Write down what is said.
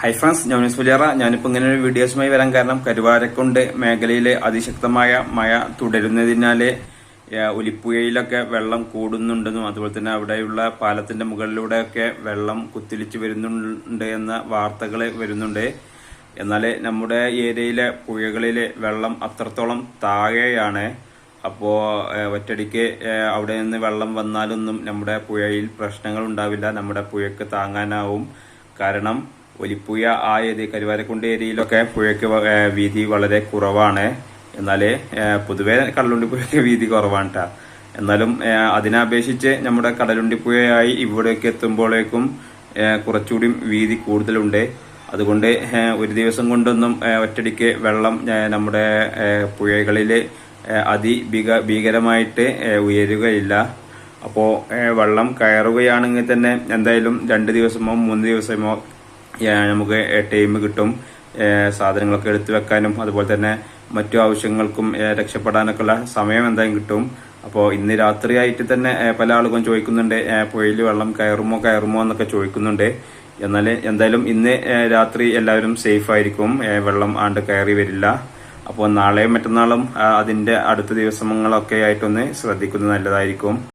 Hi friends ഞാൻ സുലിയറ ഞാനിപ്പോൾ ഇങ്ങനെ ഒരു വീഡിയോസുമായി വരാൻ കാരണം കരുവാരക്കുണ്ട് മേഖലയിലെ അതിശക്തമായ മഴ തുടരുന്നതിനാല് ഏഹ്, ഒലിപ്പുഴയിലൊക്കെ വെള്ളം കൂടുന്നുണ്ടെന്നും അതുപോലെ തന്നെ അവിടെയുള്ള പാലത്തിന്റെ മുകളിലൂടെയൊക്കെ വെള്ളം കുത്തിലിച്ച് വരുന്നുണ്ട് എന്ന വാർത്തകൾ വരുന്നുണ്ട്. എന്നാൽ നമ്മുടെ ഏരിയയിലെ പുഴകളിലെ വെള്ളം അത്രത്തോളം താഴെയാണ്. അപ്പോൾ ഒറ്റടിക്ക് അവിടെ നിന്ന് വെള്ളം വന്നാലൊന്നും നമ്മുടെ പുഴയിൽ പ്രശ്നങ്ങൾ ഉണ്ടാവില്ല. നമ്മുടെ പുഴയ്ക്ക് താങ്ങാനാവും. കാരണം ഒലിപ്പുഴ ആ ഏരിയ കരുവാരക്കുണ്ട് ഏരിയയിലൊക്കെ പുഴയ്ക്ക് വീതി വളരെ കുറവാണ്. എന്നാൽ പൊതുവേ കടലുണ്ടി പുഴയ്ക്ക് വീതി കുറവാണ്. എന്നാലും അതിനപേക്ഷിച്ച് നമ്മുടെ കടലുണ്ടി പുഴയായി ഇവിടേക്ക് എത്തുമ്പോഴേക്കും കുറച്ചുകൂടി വീതി കൂടുതലുണ്ട്. അതുകൊണ്ട് ഒരു ദിവസം കൊണ്ടൊന്നും ഒറ്റടിക്ക് വെള്ളം നമ്മുടെ പുഴകളിൽ അതിഭീക ഭീകരമായിട്ട് ഉയരുകയില്ല. അപ്പോൾ വെള്ളം കയറുകയാണെങ്കിൽ തന്നെ എന്തായാലും രണ്ട് ദിവസമോ മൂന്ന് ദിവസമോ നമുക്ക് ടൈം കിട്ടും. സാധനങ്ങളൊക്കെ എടുത്തു വെക്കാനും അതുപോലെ തന്നെ മറ്റു ആവശ്യങ്ങൾക്കും രക്ഷപ്പെടാനൊക്കെയുള്ള സമയം എന്തായാലും കിട്ടും. അപ്പോൾ ഇന്ന് രാത്രിയായിട്ട് തന്നെ പല ആളുകളും ചോദിക്കുന്നുണ്ട് പുഴയിൽ വെള്ളം കയറുമോ കയറുമോ എന്നൊക്കെ ചോദിക്കുന്നുണ്ട്. എന്നാൽ എന്തായാലും ഇന്ന് രാത്രി എല്ലാവരും സേഫ് ആയിരിക്കും. വെള്ളം ആണ്ട് കയറി വരില്ല. അപ്പോൾ നാളെയും മറ്റന്നാളും അതിന്റെ അടുത്ത ദിവസങ്ങളൊക്കെ ആയിട്ടൊന്ന് ശ്രദ്ധിക്കുന്നത് നല്ലതായിരിക്കും.